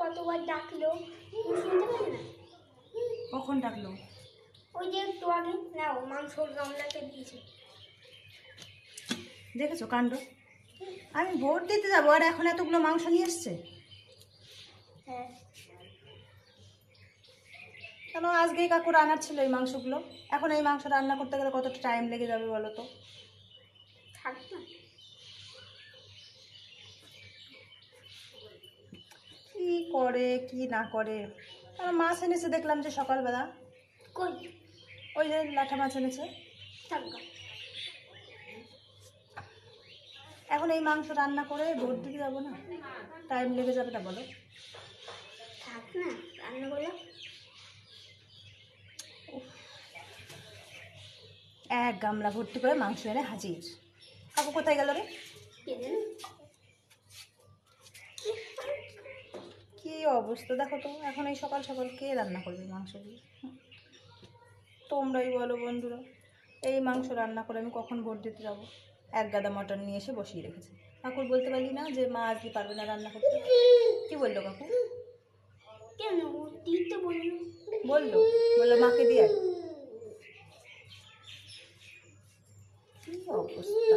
কতবার ডাকলো? শুনতে পেলে না? কখন ডাকলো? ওই যে একটু আগে নাও মাংসর গামলাটা দিয়েছে। দেখেছ কাণ্ড? আমি ভোট দিতে যাব আর এখন এতগুলো মাংস নিয়ে এসছে? হ্যাঁ। কেন আজকেই কাকু রান্নার ছিল এই মাংসগুলো? এখন এই মাংস রান্না করতে গেলে কতটা টাইম লেগে যাবে বলো তো? থাক না কি করে কি না করে? আমার মাছ এনেছে দেখলাম যে সকালবেলা। কই? ওই যে লাঠা মাছ এনেছে। এখন এই মাংস রান্না করে ভোট দিতে যাব না? টাইম লেগে যাবে না বলো। থাক না রান্না এক গামলা ভর্তি করে মাংস এনে হাজির। কাকু কোথায় গেল রে? অবস্থা। দেখো তো এখন এই সকাল সকাল কে রান্না করবে মাংস দিয়ে? তোমরাই বলো বন্ধুরা। এই মাংস রান্না করে আমি কখন ভোট দিতে যাব? এক গাদা মটন নিয়ে এসে বসিয়ে রেখেছে। কাকুর বলতে পারি না যে মা আজকে পারবে না রান্না করতে? কি বলল কাকু? বলল। বলল। বলল মাকে দিয়ে অবস্থা?